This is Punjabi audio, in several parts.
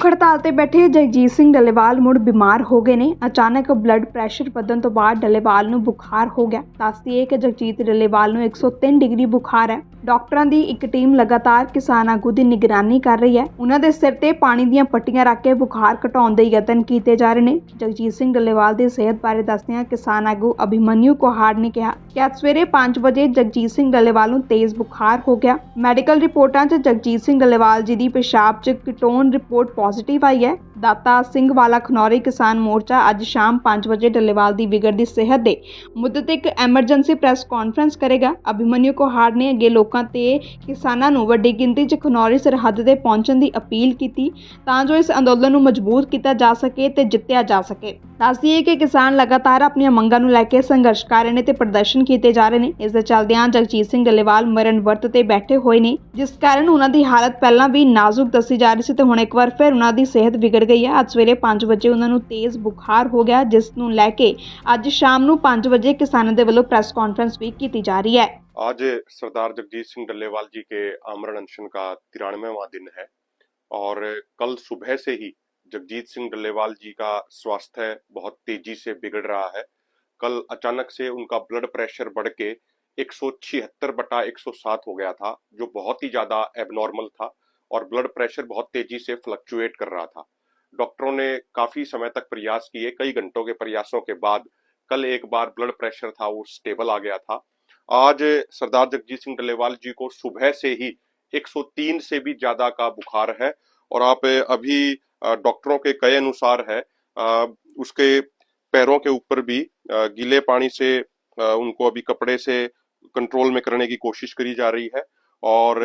ਭੁੱਖ ਹੜਤਾਲ ਤੇ ਬੈਠੇ ਜਗਜੀਤ ਸਿੰਘ ਡੱਲੇਵਾਲ ਮੁੜ ਬਿਮਾਰ ਹੋ ਗਏ ਨੇ। ਅਚਾਨਕ ਬਲੱਡ ਪ੍ਰੈਸ਼ਰ ਵਧਣ ਤੋਂ ਬਾਅਦ ਡੱਲੇਵਾਲ ਨੂੰ ਬੁਖਾਰ ਹੋ ਗਿਆ। ਦੱਸਦੀਏ ਕਿ ਜਗਜੀਤ ਡੱਲੇਵਾਲ ਨੂੰ 103 ਡਿਗਰੀ ਬੁਖਾਰ ਹੈ। ਡਾਕਟਰਾਂ ਦੀ ਇੱਕ ਟੀਮ ਲਗਾਤਾਰ ਕਿਸਾਨ ਆਗੂ ਦੀ ਨਿਗਰਾਨੀ ਕਰ ਰਹੀ ਹੈ। ਉਹਨਾਂ ਦੇ ਸਿਰ ਤੇ ਪਾਣੀ ਦੀਆਂ ਪੱਟੀਆਂ ਰੱਖ ਕੇ ਬੁਖਾਰ ਘਟਾਉਣ ਦੇ ਯਤਨ ਕੀਤੇ ਜਾ ਰਹੇ ਨੇ। ਜਗਜੀਤ ਸਿੰਘ ਡੱਲੇਵਾਲ ਦੀ ਸਿਹਤ ਬਾਰੇ ਦੱਸਦਿਆਂ ਕਿਸਾਨ ਆਗੂ ਅਭਿਮਨਿਊ ਕੋਹਾੜ ਨੇ ਕਿਹਾ ਕਿ ਅੱਜ ਸਵੇਰੇ 5 ਵਜੇ ਜਗਜੀਤ ਸਿੰਘ ਡੱਲੇਵਾਲ ਨੂੰ ਤੇਜ਼ ਬੁਖਾਰ ਹੋ ਗਿਆ। ਮੈਡੀਕਲ ਰਿਪੋਰਟਾਂ 'ਚ ਜਗਜੀਤ ਸਿੰਘ ਡੱਲੇਵਾਲ ਜੀ ਦੀ ਪਿਸ਼ਾਬ 'ਚ ਕੀਟੋਨ ਰਿਪੋਰਟ ਪੋਜ਼ਿਟਿਵ ਆਈ ਹੈ। ਦਾਤਾ ਸਿੰਘ ਵਾਲਾ ਖਨੌਰੀ ਕਿਸਾਨ ਮੋਰਚਾ ਅੱਜ ਸ਼ਾਮ 5 ਵਜੇ ਡੱਲੇਵਾਲ ਦੀ ਵਿਗੜਦੀ ਸਿਹਤ ਦੇ ਮੁੱਦੇ ਤੇ ਇੱਕ ਐਮਰਜੈਂਸੀ ਪ੍ਰੈਸ ਕਾਨਫਰੰਸ ਕਰੇਗਾ। ਅਭਿਮਨਿਊ ਕੋਹਾੜ ਨੇ ਅੱਗੇ ਲੋਕਾਂ ਤੇ ਕਿਸਾਨਾਂ ਨੂੰ ਵੱਡੀ ਗਿਣਤੀ 'ਚ ਖਨੌਰੀ ਸਰਹੱਦ ਤੇ ਪਹੁੰਚਣ ਦੀ ਅਪੀਲ ਕੀਤੀ ਤਾਂ ਜੋ ਇਸ ਅੰਦੋਲਨ ਨੂੰ ਮਜ਼ਬੂਤ ਕੀਤਾ ਜਾ ਸਕੇ ਤੇ ਜਿੱਤਿਆ ਜਾ ਸਕੇ। ਦੱਸਦੀਏ ਕਿ ਕਿਸਾਨ ਲਗਾਤਾਰ ਆਪਣੀਆਂ ਮੰਗਾਂ ਨੂੰ ਲੈ ਕੇ ਸੰਘਰਸ਼ ਕਰ ਰਹੇ ਨੇ ਤੇ ਪ੍ਰਦਰਸ਼ਨ ਕੀਤੇ ਜਾ ਰਹੇ ਨੇ। ਇਸ ਦੇ ਚੱਲਦਿਆਂ ਜਗਜੀਤ ਸਿੰਘ ਡੱਲੇਵਾਲ ਮਰਨ ਵਰਤ ਤੇ ਬੈਠੇ ਹੋਏ ਨੇ। ਜਿਸ ਕਾਰਨ ਉਹਨਾਂ ਦੀ ਹਾਲਤ ਪਹਿਲਾਂ ਵੀ ਨਾਜ਼ੁਕ ਦੱਸੀ ਜਾ ਰਹੀ ਸੀ ਤੇ ਹੁਣ ਇੱਕ ਵਾਰ ਫਿਰ ਉਹਨਾਂ ਦੀ ਸਿਹਤ ਵਿਗੜ ਗਈ ਹੈ ਅੱਜ ਸਵੇਰੇ 5 ਵਜੇ ਉਹਨਾਂ ਨੂੰ ਤੇਜ਼ ਬੁਖਾਰ ਹੋ ਗਿਆ ਜਿਸ ਨੂੰ ਲੈ ਕੇ ਅੱਜ ਸ਼ਾਮ ਨੂੰ 5 ਵਜੇ ਕਿਸਾਨਾਂ ਦੇ ਵੱਲੋਂ ਪ੍ਰੈਸ ਕਾਨਫਰੰਸ ਵੀ ਕੀਤੀ ਜਾ ਰਹੀ ਹੈ आज सरदार जगजीत सिंह डल्लेवाल जी के आमरण अनशन का तिरानवेवा दिन है और कल सुबह से ही जगजीत सिंह डल्लेवाल जी का स्वास्थ्य बहुत तेजी से बिगड़ रहा है कल अचानक से उनका ब्लड प्रेशर बढ़ के एक बटा 107 हो गया था जो बहुत ही ज्यादा एबनॉर्मल था और ब्लड प्रेशर बहुत तेजी से फ्लक्चुएट कर रहा था डॉक्टरों ने काफ़ी समय तक प्रयास किए, कई घंटों के प्रयासों के बाद कल एक बार ब्लड प्रेशर था, वो स्टेबल आ गया था। आज सरदार जगजीत सिंह डल्लेवाल जी को सुबह से ही 103 से भी ज़्यादा का बुखार है और आप अभी डॉक्टरों के कहे अनुसार है उसके पैरों के ऊपर भी गीले पानी से उनको अभी कपड़े से कंट्रोल में करने की कोशिश करी जा रही है और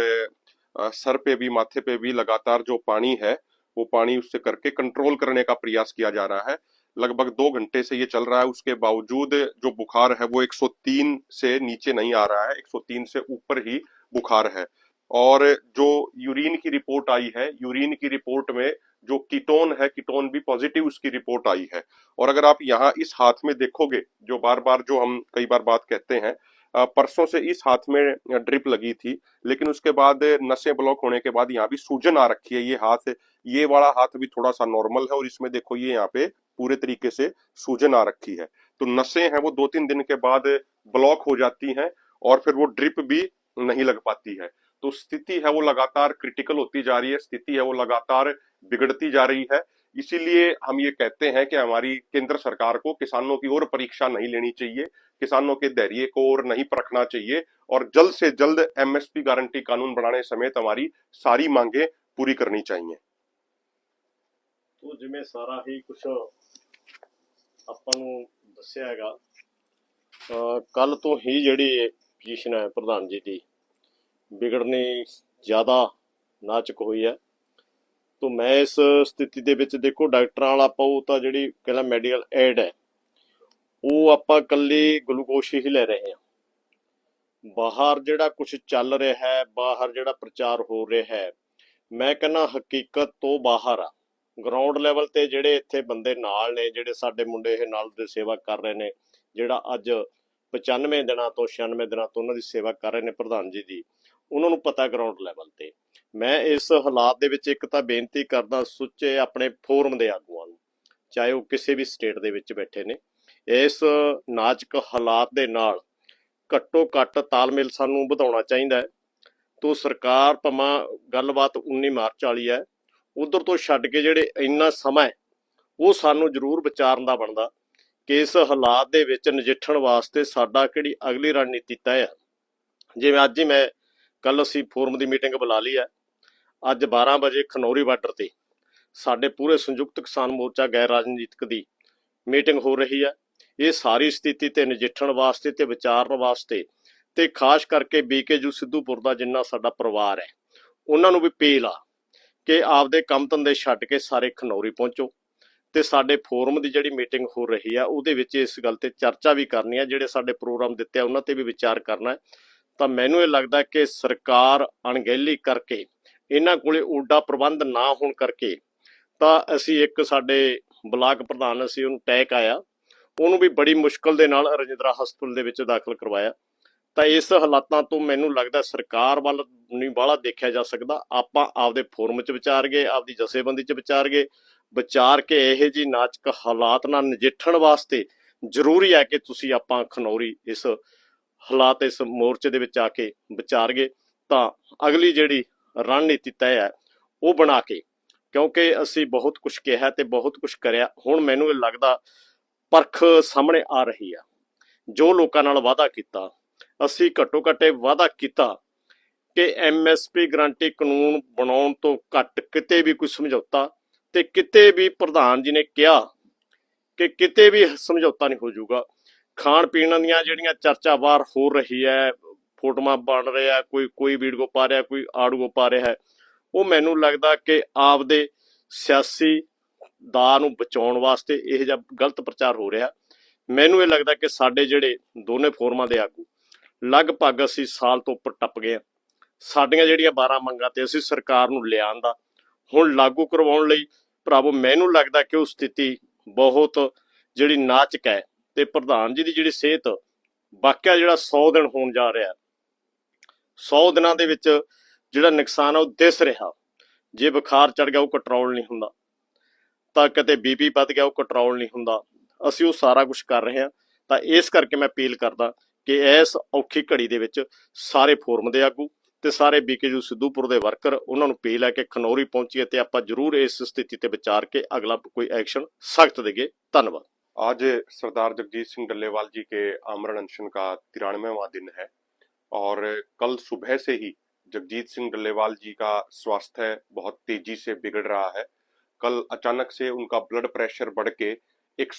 सर पे भी, माथे पे भी लगातार जो पानी है वो पानी उससे करके कंट्रोल करने का प्रयास किया जा रहा है। लगभग दो घंटे से ये चल रहा है, उसके बावजूद जो बुखार है वो 103 से नीचे नहीं आ रहा है 103 से ऊपर ही बुखार है। और जो यूरिन की रिपोर्ट आई है यूरिन की रिपोर्ट में जो कीटोन है कीटोन भी पॉजिटिव उसकी रिपोर्ट आई है। और अगर आप यहाँ इस हाथ में देखोगे, जो बार बार जो हम कई बार बात कहते हैं परसों से इस हाथ में ड्रिप लगी थी, लेकिन उसके बाद नसें ब्लॉक होने के बाद यहाँ भी सूजन आ रखी है ये हाथ। ये वाला हाथ भी थोड़ा सा नॉर्मल है और इसमें देखो ये यहाँ पे पूरे तरीके से सूजन आ रखी है। तो नसें हैं वो दो तीन दिन के बाद ब्लॉक हो जाती हैं और फिर वो ड्रिप भी नहीं लग पाती है। तो स्थिति है वो लगातार क्रिटिकल होती जा रही है, स्थिति है वो लगातार बिगड़ती जा रही है इसीलिए हम ये कहते हैं कि हमारी केंद्र सरकार को किसानों की और परीक्षा नहीं लेनी चाहिए किसानों के धैर्य को और नहीं परखना चाहिए और जल्द से जल्द एमएसपी गारंटी कानून बनाने समेत हमारी सारी मांगे पूरी करनी चाहिए ਉਹ ਜਿਵੇਂ ਸਾਰਾ ਹੀ ਕੁਝ ਆਪਾਂ ਨੂੰ ਦੱਸਿਆ ਹੈਗਾ ਕੱਲ ਤੋਂ ਹੀ ਜਿਹੜੀ ਪੋਜੀਸ਼ਨ ਹੈ ਪ੍ਰਧਾਨ ਜੀ ਦੀ ਵਿਗੜਨੀ ਜ਼ਿਆਦਾ ਨਾਜ਼ੁਕ ਹੋਈ ਹੈ ਤੋਂ ਮੈਂ ਇਸ ਸਥਿਤੀ ਦੇ ਵਿੱਚ ਦੇਖੋ ਡਾਕਟਰਾਂ ਵਾਲਾ ਆਪਾਂ ਉਹ ਤਾਂ ਜਿਹੜੀ ਕਹਿੰਦਾ ਮੈਡੀਕਲ ਐਡ ਹੈ, ਉਹ ਆਪਾਂ ਕੱਲੀ ਗਲੂਕੋਸ਼ ਹੀ ਲੈ ਰਹੇ ਹਾਂ। ਬਾਹਰ ਜਿਹੜਾ ਕੁਝ ਚੱਲ ਰਿਹਾ ਹੈ, ਬਾਹਰ ਜਿਹੜਾ ਪ੍ਰਚਾਰ ਹੋ ਰਿਹਾ ਹੈ, ਮੈਂ ਕਹਿੰਦਾ ਹਕੀਕਤ ਤੋਂ ਬਾਹਰ ਆ। ਗਰਾਊਂਡ ਲੈਵਲ ਤੇ ਜਿਹੜੇ ਇੱਥੇ ਬੰਦੇ ਨਾਲ ਨੇ, ਜਿਹੜੇ ਸਾਡੇ ਮੁੰਡੇ ਇਹ ਨਾਲ ਦੇ ਸੇਵਾ ਕਰ ਰਹੇ ਨੇ, ਜਿਹੜਾ ਅੱਜ 95 ਦਿਨਾਂ ਤੋਂ 96 ਦਿਨਾਂ ਤੋਂ ਉਹਨਾਂ ਦੀ ਸੇਵਾ ਕਰ ਰਹੇ ਨੇ ਪ੍ਰਧਾਨ ਜੀ ਦੀ, ਉਹਨਾਂ ਨੂੰ ਪਤਾ ਗਰਾਊਂਡ ਲੈਵਲ ਤੇ। ਮੈਂ ਇਸ ਹਾਲਾਤ ਦੇ ਵਿੱਚ ਇੱਕ ਤਾਂ ਬੇਨਤੀ ਕਰਦਾ, ਸੁੱਚੇ ਆਪਣੇ ਫੋਰਮ ਦੇ ਆਗੂਆਂ ਨੂੰ, ਚਾਹੇ ਉਹ ਕਿਸੇ ਵੀ ਸਟੇਟ ਦੇ ਵਿੱਚ ਬੈਠੇ ਨੇ, ਇਸ ਨਾਜ਼ੁਕ ਹਾਲਾਤ ਦੇ ਨਾਲ ਘੱਟੋ ਘੱਟ ਤਾਲਮੇਲ ਸਾਨੂੰ ਵਧਾਉਣਾ ਚਾਹੀਦਾ ਹੈ। ਤੋਂ ਸਰਕਾਰ ਭਮਾ ਗੱਲਬਾਤ 19 ਮਾਰਚ ਵਾਲੀ ਹੈ, ਉਧਰ ਤੋਂ ਛੱਡ ਕੇ ਜਿਹੜੇ ਇੰਨਾ ਸਮਾਂ ਹੈ, ਉਹ ਸਾਨੂੰ ਜ਼ਰੂਰ ਵਿਚਾਰਨ ਦਾ ਬਣਦਾ ਕਿ ਇਸ ਹਾਲਾਤ ਦੇ ਵਿੱਚ ਨਜਿੱਠਣ ਵਾਸਤੇ ਸਾਡਾ ਕਿਹੜੀ ਅਗਲੀ ਰਣਨੀਤੀ ਤੈਅ ਹੈ। ਜਿਵੇਂ ਅੱਜ ਹੀ ਮੈਂ ਕੱਲ ਅਸੀਂ ਫੋਰਮ ਦੀ ਮੀਟਿੰਗ ਬੁਲਾ ਲਈ ਹੈ ਅੱਜ 12 ਵਜੇ ਖਨੌਰੀ ਬਾਰਡਰ ਤੇ ਸਾਡੇ ਪੂਰੇ ਸੰਯੁਕਤ ਕਿਸਾਨ ਮੋਰਚਾ ਗੈਰ ਰਾਜਨੀਤਿਕ ਦੀ ਮੀਟਿੰਗ ਹੋ ਰਹੀ ਹੈ। ਇਹ ਸਾਰੀ ਸਥਿਤੀ ਤੇ ਨਜਿੱਠਣ ਵਾਸਤੇ ਤੇ ਵਿਚਾਰਨ ਵਾਸਤੇ ਤੇ ਖਾਸ ਕਰਕੇ ਬੀਕੇਯੂ ਸਿੱਧੂਪੁਰ ਦਾ ਜਿੰਨਾ ਸਾਡਾ ਪਰਿਵਾਰ ਹੈ, ਉਹਨਾਂ ਨੂੰ ਵੀ ਪੇਲ ਆ ਕਿ ਆਪਦੇ ਕੰਮ ਧੰਦੇ ਛੱਡ ਕੇ ਸਾਰੇ ਖਨੌਰੀ ਪਹੁੰਚੋ ਤੇ ਸਾਡੇ ਫੋਰਮ ਦੀ ਜਿਹੜੀ ਮੀਟਿੰਗ ਹੋ ਰਹੀ ਆ, ਉਹਦੇ ਵਿੱਚ ਇਸ ਗੱਲ ਤੇ ਚਰਚਾ ਵੀ ਕਰਨੀ ਆ, ਜਿਹੜੇ ਸਾਡੇ ਪ੍ਰੋਗਰਾਮ ਦਿੱਤੇ ਆ, ਉਹਨਾਂ ਤੇ ਵੀ ਵਿਚਾਰ ਕਰਨਾ ਹੈ। ਤਾਂ ਮੈਨੂੰ ਇਹ ਲੱਗਦਾ ਕਿ ਸਰਕਾਰ ਅਣਗਹਿਲੀ ਕਰਕੇ ਇਹਨਾਂ ਕੋਲੇ ਓਡਾ ਪ੍ਰਬੰਧ ਨਾ ਹੋਣ ਕਰਕੇ ਤਾਂ ਅਸੀਂ ਇੱਕ ਸਾਡੇ ਬਲਾਕ ਪ੍ਰਧਾਨ ਅਸੀਂ ਉਹਨੂੰ ਟੈਕ ਆਇਆ। ਉਹਨੂੰ ਵੀ ਬੜੀ ਮੁਸ਼ਕਲ ਦੇ ਨਾਲ ਰਜਿੰਦਰਾ ਹਸਪਤਾਲ ਦੇ ਵਿੱਚ ਦਾਖਲ ਕਰਵਾਇਆ। ਤਾਂ ਇਸ ਹਾਲਾਤਾਂ ਤੋਂ ਮੈਨੂੰ ਲੱਗਦਾ ਸਰਕਾਰ ਵੱਲ ਨਹੀਂ ਬਾਹਲਾ ਦੇਖਿਆ ਜਾ ਸਕਦਾ। ਆਪਾਂ ਆਪਦੇ ਫੋਰਮ 'ਚ ਵਿਚਾਰ ਗਏ, ਆਪਦੀ ਜਥੇਬੰਦੀ 'ਚ ਵਿਚਾਰ ਗਏ। ਵਿਚਾਰ ਕੇ ਇਹੋ ਜੀ ਨਾਚਕ ਹਾਲਾਤ ਨਾਲ ਨਜਿੱਠਣ ਵਾਸਤੇ ਜ਼ਰੂਰੀ ਹੈ ਕਿ ਤੁਸੀਂ ਆਪਾਂ ਖਨੌਰੀ ਇਸ ਹਾਲਾਤ, ਇਸ ਮੋਰਚੇ ਦੇ ਵਿੱਚ ਆ ਕੇ ਵਿਚਾਰ ਗਏ। ਤਾਂ ਅਗਲੀ ਜਿਹੜੀ ਰਣਨੀਤੀ ਤੈਅ ਹੈ, ਉਹ ਬਣਾ ਕੇ, ਕਿਉਂਕਿ ਅਸੀਂ ਬਹੁਤ ਕੁਝ ਕਿਹਾ ਤੇ ਬਹੁਤ ਕੁਝ ਕਰਿਆ, ਹੁਣ ਮੈਨੂੰ ਇਹ ਲੱਗਦਾ ਪਰਖ ਸਾਹਮਣੇ ਆ ਰਹੀ ਆ ਜੋ ਲੋਕਾਂ ਨਾਲ ਵਾਅਦਾ ਕੀਤਾ, ਅਸੀਂ ਘੱਟੋ ਘੱਟੇ ਵਾਅਦਾ ਕੀਤਾ ਕਿ ਐਮਐਸਪੀ ਗਰੰਟੀ ਕਾਨੂੰਨ ਬਣਾਉਣ ਤੋਂ ਘੱਟ ਕਿਤੇ ਵੀ ਕੋਈ ਸਮਝੌਤਾ ਤੇ ਕਿਤੇ ਵੀ ਪ੍ਰਧਾਨ ਜੀ ਨੇ ਕਿਹਾ ਕਿ ਕਿਤੇ ਵੀ ਸਮਝੌਤਾ ਨਹੀਂ ਹੋ ਜਾਊਗਾ। ਖਾਣ ਪੀਣ ਦੀਆਂ ਜਿਹੜੀਆਂ ਚਰਚਾ ਬਾਹਰ ਹੋ ਰਹੀ ਹੈ ਫੋਟੋਆਂ ਬਣ ਰਿਹਾ, ਕੋਈ ਕੋਈ ਵੀਡੀਓ ਪਾ ਰਿਹਾ, ਕੋਈ ਆਡੀਓ ਪਾ ਰਿਹਾ ਹੈ। ਉਹ ਮੈਨੂੰ ਲੱਗਦਾ ਕਿ ਆਪਦੇ ਸਿਆਸੀ ਦਾ ਨੂੰ ਬਚਾਉਣ ਵਾਸਤੇ ਇਹ ਜਿਹਾ ਗਲਤ ਪ੍ਰਚਾਰ ਹੋ ਰਿਹਾ। ਮੈਨੂੰ ਇਹ ਲੱਗਦਾ ਕਿ ਸਾਡੇ ਜਿਹੜੇ ਦੋਨੇ ਫੋਰਮਾਂ ਦੇ ਆਗੂ ਲਗਭਗ ਅਸੀਂ ਸਾਲ ਤੋਂ ਉੱਪਰ ਟੱਪ ਗਏ ਆ ਸਾਡੀਆਂ ਜਿਹੜੀਆਂ 12 ਮੰਗਾਂ ਤੇ ਅਸੀਂ ਸਰਕਾਰ ਨੂੰ ਲਿਆਉਣ ਦਾ ਹੁਣ ਲਾਗੂ ਕਰਵਾਉਣ ਲਈ ਭਰਾਵੋ, ਮੈਨੂੰ ਲੱਗਦਾ ਕਿ ਉਹ ਸਥਿਤੀ ਬਹੁਤ ਜਿਹੜੀ ਨਾਚਕ ਹੈ ਤੇ ਪ੍ਰਧਾਨ ਜੀ ਦੀ ਜਿਹੜੀ ਸਿਹਤ, ਵਾਕਿਆ ਜਿਹੜਾ 100 ਦਿਨ ਹੋਣ ਜਾ ਰਿਹਾ 100 ਦਿਨਾਂ ਦੇ ਵਿੱਚ ਜਿਹੜਾ ਨੁਕਸਾਨ ਆ ਉਹ ਦਿਸ ਰਿਹਾ ਜੇ ਬੁਖਾਰ ਚੜ ਗਿਆ ਉਹ ਕੰਟਰੋਲ ਨਹੀਂ ਹੁੰਦਾ ਤਾਂ ਕਿਤੇ ਬੀਪੀ ਵੱਧ ਗਿਆ ਉਹ ਕੰਟਰੋਲ ਨਹੀਂ ਹੁੰਦਾ ਅਸੀਂ ਉਹ ਸਾਰਾ ਕੁਝ ਕਰ ਰਹੇ ਹਾਂ ਤਾਂ ਇਸ ਕਰਕੇ ਮੈਂ ਅਪੀਲ ਕਰਦਾ ਕਿ ਇਸ ਔਖੀ ਘੜੀ ਦੇ ਵਿੱਚ ਸਾਰੇ ਫੋਰਮ ਦੇ ਆਗੂ ਤੇ ਸਾਰੇ ਬੀਕੇਯੂ ਸਿੱਧੂਪੁਰ ਦੇ ਵਰਕਰ ਉਹਨਾਂ ਨੂੰ ਅਪੀਲ ਹੈ ਕਿ ਖਨੌਰੀ ਪਹੁੰਚੀਏ ਤੇ ਆਪਾਂ ਜ਼ਰੂਰ ਇਸ ਸਥਿਤੀ ਤੇ ਵਿਚਾਰ ਕੇ ਅਗਲਾ ਕੋਈ ਐਕਸ਼ਨ सख्त देंगे धन्यवाद आज सरदार जगजीत सिंह डल्लेवाल जी के आमरण अनशन का तिरानवेवा दिन है और कल सुबह से ही जगजीत सिंह डल्लेवाल जी का स्वास्थ्य बहुत तेज़ी से बिगड़ रहा है। कल अचानक से उनका ब्लड प्रेशर बढ़ के एक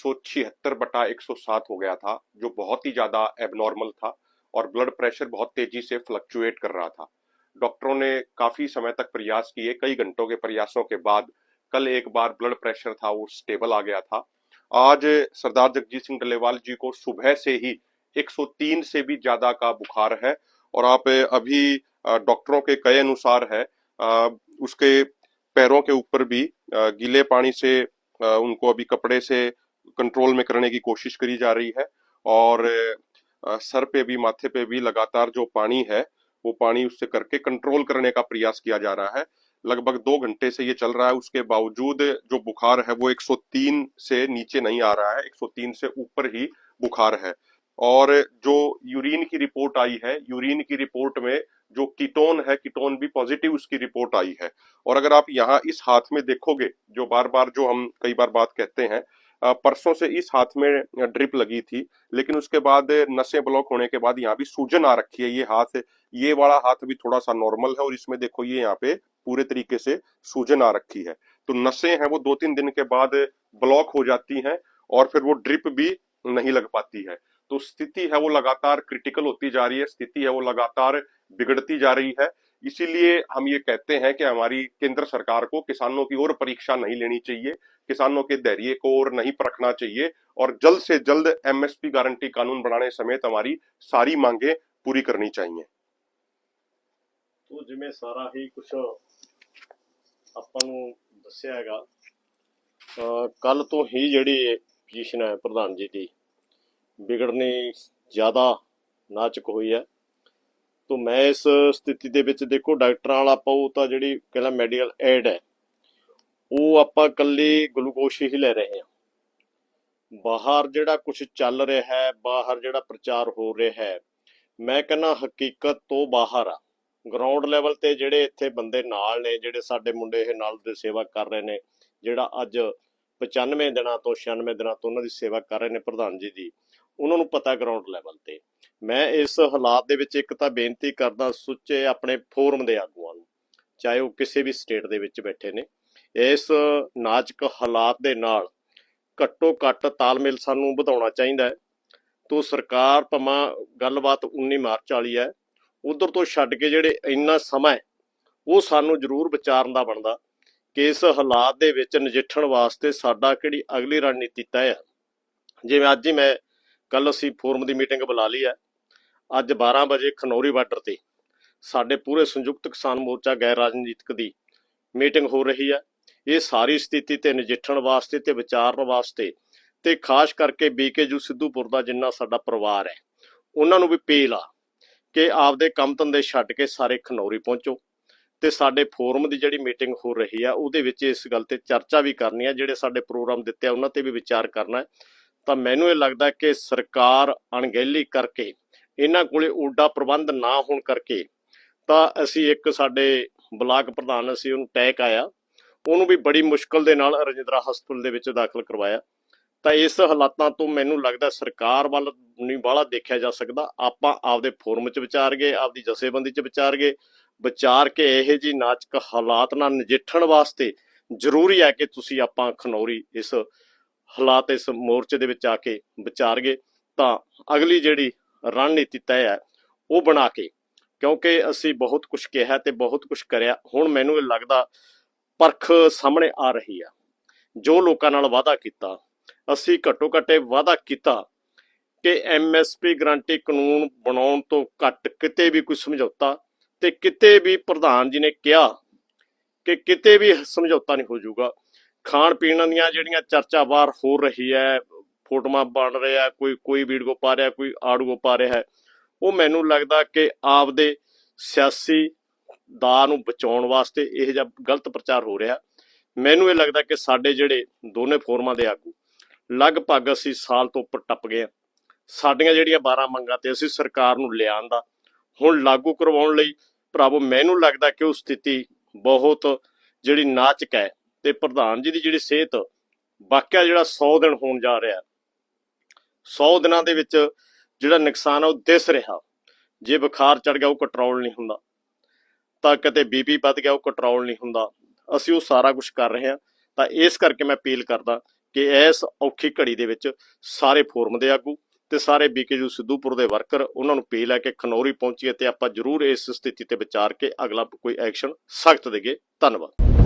बटा 107 हो गया था, जो बहुत ही ज़्यादा एबनॉर्मल था और ब्लड प्रेशर बहुत तेज़ी से फ्लक्चुएट कर रहा था। डॉक्टरों ने काफ़ी समय तक प्रयास किए, कई घंटों के प्रयासों के बाद कल एक बार ब्लड प्रेशर था, वो स्टेबल आ गया था। आज सरदार जगजीत सिंह डल्लेवाल जी को सुबह से ही 103 से भी ज़्यादा का बुखार है और आप अभी डॉक्टरों के कहे अनुसार है उसके पैरों के ऊपर भी गीले पानी से उनको अभी कपड़े से कंट्रोल में करने की कोशिश करी जा रही है और सर पे भी, माथे पे भी लगातार जो पानी है, वो पानी उससे करके कंट्रोल करने का प्रयास किया जा रहा है। लगभग दो घंटे से ये चल रहा है, उसके बावजूद जो बुखार है वो 103 से नीचे नहीं आ रहा है 103 से ऊपर ही बुखार है। और जो यूरिन की रिपोर्ट आई है, यूरिन की रिपोर्ट में जो कीटोन है, कीटोन भी पॉजिटिव, उसकी रिपोर्ट आई है। और अगर आप यहाँ इस हाथ में देखोगे, जो बार बार जो हम कई बार बात कहते हैं परसों से इस हाथ में ड्रिप लगी थी, लेकिन उसके बाद नसें ब्लॉक होने के बाद यहाँ भी सूजन आ रखी है, ये हाथ, ये वाला हाथ भी थोड़ा सा नॉर्मल है और इसमें देखो ये यहाँ पे पूरे तरीके से सूजन आ रखी है। तो नसें हैं, वो दो तीन दिन के बाद ब्लॉक हो जाती हैं और फिर वो ड्रिप भी नहीं लग पाती है। तो स्थिति है वो लगातार क्रिटिकल होती जा रही है स्थिति है वो लगातार बिगड़ती जा रही है इसीलिए हम ये कहते हैं कि हमारी केंद्र सरकार को किसानों की और परीक्षा नहीं लेनी चाहिए किसानों के धैर्य को और नहीं परखना चाहिए और जल्द से जल्द एमएसपी गारंटी कानून बनाने समेत हमारी सारी मांगे पूरी करनी चाहिए ਤੋ ਜਿਵੇਂ ਸਾਰਾ ਹੀ ਕੁਝ ਆਪਾਂ ਨੂੰ ਦੱਸਿਆ ਹੈਗਾ ਕੱਲ ਤੋਂ ਹੀ ਜਿਹੜੀ ਪੋਜੀਸ਼ਨ ਹੈ ਪ੍ਰਧਾਨ ਜੀ ਦੀ ਵਿਗੜਨੀ ਜ਼ਿਆਦਾ ਨਾਜ਼ੁਕ ਹੋਈ ਹੈ। ਤੋ ਮੈਂ ਇਸ ਸਥਿਤੀ ਦੇ ਵਿੱਚ ਦੇਖੋ, ਡਾਕਟਰਾਂ ਵਾਲਾ ਪਾਉ ਤਾਂ ਜਿਹੜੀ ਕਹਿੰਦਾ ਮੈਡੀਕਲ ਐਡ ਹੈ, ਉਹ ਆਪਾਂ ਕੱਲੀ ਗਲੂਕੋਸ਼ ਹੀ ਲੈ ਰਹੇ ਹਾਂ। ਬਾਹਰ ਜਿਹੜਾ ਕੁਝ ਚੱਲ ਰਿਹਾ ਹੈ, ਬਾਹਰ ਜਿਹੜਾ ਪ੍ਰਚਾਰ ਹੋ ਰਿਹਾ ਹੈ, ਮੈਂ ਕਹਿੰਦਾ ਹਕੀਕਤ ਤੋਂ ਬਾਹਰ ਆ। ਗਰਾਊਂਡ ਲੈਵਲ ਤੇ ਜਿਹੜੇ ਇੱਥੇ ਬੰਦੇ ਨਾਲ ਨੇ, ਜਿਹੜੇ ਸਾਡੇ ਮੁੰਡੇ ਇਹ ਨਾਲ ਦੇ ਸੇਵਾ ਕਰ ਰਹੇ ਨੇ, ਜਿਹੜਾ ਅੱਜ 95 ਦਿਨਾਂ ਤੋਂ 96 ਦਿਨਾਂ ਤੋਂ ਉਹਨਾਂ ਦੀ ਸੇਵਾ ਕਰ ਰਹੇ ਨੇ ਪ੍ਰਧਾਨ ਜੀ ਦੀ ਉਹਨਾਂ ਨੂੰ ਪਤਾ ਗਰਾਊਂਡ ਲੈਵਲ ਤੇ। ਮੈਂ ਇਸ ਹਾਲਾਤ ਦੇ ਵਿੱਚ ਇੱਕ ਤਾਂ ਬੇਨਤੀ ਕਰਦਾ, ਸੁੱਚੇ ਆਪਣੇ ਫੋਰਮ ਦੇ ਆਗੂਆਂ ਨੂੰ, ਚਾਹੇ ਉਹ ਕਿਸੇ ਵੀ ਸਟੇਟ ਦੇ ਵਿੱਚ ਬੈਠੇ ਨੇ। ਇਸ ਨਾਜ਼ੁਕ ਹਾਲਾਤ ਦੇ ਨਾਲ ਘੱਟੋ ਘੱਟ ਤਾਲਮੇਲ ਸਾਨੂੰ ਵਧਾਉਣਾ ਚਾਹੀਦਾ ਹੈ। ਤੋਂ ਸਰਕਾਰ ਭਮਾ ਗੱਲਬਾਤ 19 ਮਾਰਚ ਵਾਲੀ ਹੈ, ਉਧਰ ਤੋਂ ਛੱਡ ਕੇ ਜਿਹੜੇ ਇੰਨਾ ਸਮਾਂ ਹੈ, ਉਹ ਸਾਨੂੰ ਜ਼ਰੂਰ ਵਿਚਾਰਨ ਦਾ ਬਣਦਾ ਕਿ ਇਸ ਹਾਲਾਤ ਦੇ ਵਿੱਚ ਨਜਿੱਠਣ ਵਾਸਤੇ ਸਾਡਾ ਕਿਹੜੀ ਅਗਲੀ ਰਣਨੀਤੀ ਤੈਅ ਹੈ। ਜਿਵੇਂ ਅੱਜ ਹੀ ਮੈਂ ਕੱਲ ਅਸੀਂ ਫੋਰਮ ਦੀ ਮੀਟਿੰਗ ਬੁਲਾ ਲਈ ਹੈ। ਅੱਜ 12 ਵਜੇ ਖਨੌਰੀ ਬਾਰਡਰ ਤੇ ਸਾਡੇ ਪੂਰੇ ਸੰਯੁਕਤ ਕਿਸਾਨ ਮੋਰਚਾ ਗੈਰ ਰਾਜਨੀਤਿਕ ਦੀ ਮੀਟਿੰਗ ਹੋ ਰਹੀ ਹੈ। ਇਹ ਸਾਰੀ ਸਥਿਤੀ ਤੇ ਨਜਿੱਠਣ ਵਾਸਤੇ ਤੇ ਵਿਚਾਰਨ ਵਾਸਤੇ ਤੇ ਖਾਸ ਕਰਕੇ ਬੀਕੇਯੂ ਸਿੱਧੂਪੁਰ ਦਾ ਜਿੰਨਾ ਸਾਡਾ ਪਰਿਵਾਰ ਹੈ, ਉਹਨਾਂ ਨੂੰ ਵੀ ਪੇਲ ਆ ਕਿ ਆਪਦੇ ਕੰਮ ਧੰਦੇ ਛੱਡ ਕੇ ਸਾਰੇ ਖਨੌਰੀ ਪਹੁੰਚੋ ਤੇ ਸਾਡੇ ਫੋਰਮ ਦੀ ਜਿਹੜੀ ਮੀਟਿੰਗ ਹੋ ਰਹੀ ਆ ਉਹਦੇ ਵਿੱਚ ਇਸ ਗੱਲ ਤੇ ਚਰਚਾ ਵੀ ਕਰਨੀ ਆ ਜਿਹੜੇ ਸਾਡੇ ਪ੍ਰੋਗਰਾਮ ਦਿੱਤੇ ਆ, ਉਹਨਾਂ ਤੇ ਵੀ ਵਿਚਾਰ ਕਰਨਾ ਹੈ। ਤਾਂ ਮੈਨੂੰ ਇਹ ਲੱਗਦਾ ਕਿ ਸਰਕਾਰ ਅਣਗਹਿਲੀ ਕਰਕੇ, ਇਹਨਾਂ ਕੋਲੇ ਓਡਾ ਪ੍ਰਬੰਧ ਨਾ ਹੋਣ ਕਰਕੇ ਤਾਂ ਅਸੀਂ ਇੱਕ ਸਾਡੇ ਬਲਾਕ ਪ੍ਰਧਾਨ, ਅਸੀਂ ਉਹਨੂੰ ਟੈਕ ਆਇਆ, ਉਹਨੂੰ ਵੀ ਬੜੀ ਮੁਸ਼ਕਲ ਦੇ ਨਾਲ ਰਜਿੰਦਰਾ ਹਸਪਤਾਲ ਦੇ ਵਿੱਚ ਦਾਖਲ ਕਰਵਾਇਆ। ਤਾਂ ਇਸ ਹਾਲਾਤਾਂ ਤੋਂ ਮੈਨੂੰ ਲੱਗਦਾ ਸਰਕਾਰ ਵੱਲ ਨਹੀਂ ਬਾਹਲਾ ਦੇਖਿਆ ਜਾ ਸਕਦਾ। ਆਪਾਂ ਆਪਦੇ ਫੋਰਮ 'ਚ ਵਿਚਾਰ ਗਏ, ਆਪਦੀ ਜਥੇਬੰਦੀ 'ਚ ਵਿਚਾਰ ਗਏ, ਵਿਚਾਰ ਕੇ ਇਹ ਜੀ ਨਾਚਕ ਹਾਲਾਤ ਨਾਲ ਨਜਿੱਠਣ ਵਾਸਤੇ ਜ਼ਰੂਰੀ ਹੈ ਕਿ ਤੁਸੀਂ ਆਪਾਂ ਖਨੌਰੀ ਇਸ ਹਾਲਾਤ ਇਸ ਮੋਰਚੇ ਦੇ ਵਿੱਚ ਆ ਕੇ ਵਿਚਾਰ ਗਏ, ਤਾਂ ਅਗਲੀ ਜਿਹੜੀ ਰਣਨੀਤੀ ਤੈਅ ਹੈ, ਉਹ ਬਣਾ ਕੇ, ਕਿਉਂਕਿ ਅਸੀਂ ਬਹੁਤ ਕੁਝ ਕਿਹਾ ਤੇ ਬਹੁਤ ਕੁਝ ਕਰਿਆ, ਹੁਣ ਮੈਨੂੰ ਇਹ ਲੱਗਦਾ ਪਰਖ ਸਾਹਮਣੇ ਆ ਰਹੀ ਆ ਜੋ ਲੋਕਾਂ ਨਾਲ ਵਾਅਦਾ ਕੀਤਾ, ਅਸੀਂ ਘੱਟੋ ਘੱਟੇ ਵਾਅਦਾ ਕੀਤਾ ਕਿ ਐਮਐਸਪੀ ਗਰੰਟੀ ਕਾਨੂੰਨ ਬਣਾਉਣ ਤੋਂ ਘੱਟ ਕਿਤੇ ਵੀ ਕੋਈ ਸਮਝੌਤਾ ਤੇ ਕਿਤੇ ਵੀ ਪ੍ਰਧਾਨ ਜੀ ਨੇ ਕਿਹਾ ਕਿ ਕਿਤੇ ਵੀ ਸਮਝੌਤਾ ਨਹੀਂ ਹੋ ਜਾਊਗਾ। ਖਾਣ ਪੀਣ ਦੀਆਂ ਜਿਹੜੀਆਂ ਚਰਚਾ ਬਾਹਰ ਹੋ ਰਹੀ ਹੈ, ਫੋਟੋਆਂ ਬਣ ਰਿਹਾ ਕੋਈ ਕੋਈ ਵੀਡੀਓ ਪਾ ਰਿਹਾ, ਕੋਈ ਆਡੀਓ ਪਾ ਰਿਹਾ ਹੈ, ਉਹ ਮੈਨੂੰ ਲੱਗਦਾ ਕਿ ਆਪਦੇ ਸਿਆਸੀ ਦਾ ਨੂੰ ਬਚਾਉਣ ਵਾਸਤੇ ਇਹ ਜਿਹਾ ਗਲਤ ਪ੍ਰਚਾਰ ਹੋ ਰਿਹਾ। ਮੈਨੂੰ ਇਹ ਲੱਗਦਾ ਕਿ ਸਾਡੇ ਜਿਹੜੇ ਦੋਨੇ ਫੋਰਮਾਂ ਦੇ ਆਗੂ ਲਗਭਗ ਅਸੀਂ ਸਾਲ ਤੋਂ ਉੱਪਰ ਟੱਪ ਗਏ ਹਾਂ ਸਾਡੀਆਂ ਜਿਹੜੀਆਂ 12 ਮੰਗਾਂ ਤੇ ਅਸੀਂ ਸਰਕਾਰ ਨੂੰ ਲਿਆਉਣ ਦਾ ਹੁਣ ਲਾਗੂ ਕਰਵਾਉਣ ਲਈ, ਭਰਾਵੋ, ਮੈਨੂੰ ਲੱਗਦਾ ਕਿ ਉਹ ਸਥਿਤੀ ਬਹੁਤ ਜਿਹੜੀ ਨਾਚਕ ਹੈ ਤੇ ਪ੍ਰਧਾਨ ਜੀ ਦੀ ਜਿਹੜੀ ਸਿਹਤ ਵਾਕਿਆ ਜਿਹੜਾ 100 ਦਿਨ ਹੋਣ ਜਾ ਰਿਹਾ 100 ਦਿਨਾਂ ਦੇ ਵਿੱਚ ਜਿਹੜਾ ਨੁਕਸਾਨ ਆ ਉਹ ਦਿਸ ਰਿਹਾ। ਜੇ ਬੁਖਾਰ ਚੜ ਗਿਆ, ਉਹ ਕੰਟਰੋਲ ਨਹੀਂ ਹੁੰਦਾ। ਤਾਂ ਕਿਤੇ ਬੀਪੀ ਵੱਧ ਗਿਆ, ਉਹ ਕੰਟਰੋਲ ਨਹੀਂ ਹੁੰਦਾ। ਅਸੀਂ ਉਹ ਸਾਰਾ ਕੁਝ ਕਰ ਰਹੇ ਹਾਂ। ਤਾਂ ਇਸ ਕਰਕੇ ਮੈਂ ਅਪੀਲ ਕਰਦਾ ਕਿ ਇਸ ਔਖੀ ਘੜੀ ਦੇ ਵਿੱਚ ਸਾਰੇ ਫੋਰਮ ਦੇ ਆਗੂ ਤੇ ਸਾਰੇ ਬੀਕੇਯੂ ਸਿੱਧੂਪੁਰ ਦੇ ਵਰਕਰ ਉਹਨਾਂ ਨੂੰ ਅਪੀਲ ਹੈ ਕਿ ਖਨੌਰੀ ਪਹੁੰਚੀਏ ਤੇ ਆਪਾਂ ਜ਼ਰੂਰ ਇਸ ਸਥਿਤੀ ਤੇ ਵਿਚਾਰ ਕੇ ਅਗਲਾ ਕੋਈ ਐਕਸ਼ਨ ਸਖਤ ਦੇਗੇ ਧੰਨਵਾਦ।